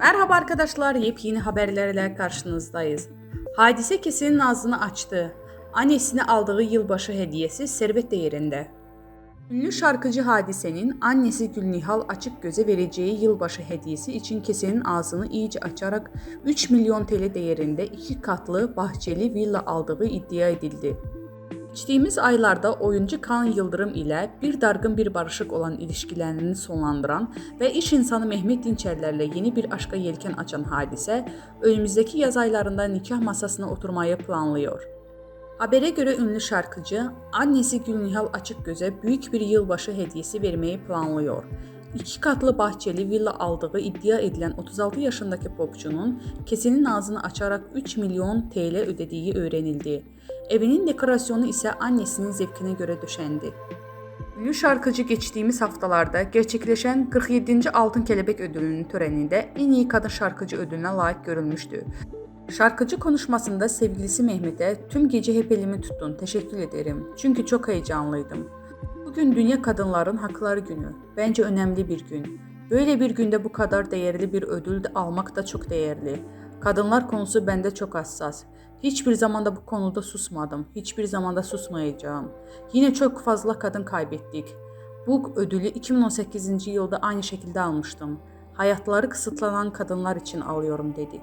Merhaba arkadaşlar, yepyeni haberlerle karşınızdayız. Hadise kesenin ağzını açtı. Annesine aldığı yılbaşı hediyesi servet değerinde. Ünlü şarkıcı Hadise'nin annesi Gülnihal açık göze vereceği yılbaşı hediyesi için kesenin ağzını iyice açarak 3 milyon TL değerinde iki katlı bahçeli villa aldığı iddia edildi. Geçtiğimiz aylarda oyuncu Kaan Yıldırım ile bir dargın bir barışık olan ilişkilerini sonlandıran ve iş insanı Mehmet Dinçerlerle yeni bir aşka yelken açan hadise, önümüzdeki yaz aylarında nikah masasına oturmayı planlıyor. Habere göre ünlü şarkıcı, annesi Gülnihal Açıkgöz'e büyük bir yılbaşı hediyesi vermeyi planlıyor. İki katlı bahçeli villa aldığı iddia edilen 36 yaşındaki popçunun kesenin ağzını açarak 3 milyon TL ödediği öğrenildi. Evinin dekorasyonu ise annesinin zevkine göre döşendi. Ünlü şarkıcı geçtiğimiz haftalarda gerçekleşen 47. Altın Kelebek Ödülü'nün töreninde en iyi kadın şarkıcı ödülüne layık görülmüştü. Şarkıcı konuşmasında sevgilisi Mehmet'e tüm gece hep elimi tuttun, teşekkür ederim. Çünkü çok heyecanlıydım. Bugün Dünya Kadınların Hakları Günü. Bence önemli bir gün. Böyle bir günde bu kadar değerli bir ödül de almak da çok değerli. Kadınlar konusu bende çok hassas. Hiçbir zaman da bu konuda susmadım. Hiçbir zaman da susmayacağım. Yine çok fazla kadın kaybettik. Bu ödülü 2018. yılda aynı şekilde almıştım. Hayatları kısıtlanan kadınlar için alıyorum dedi.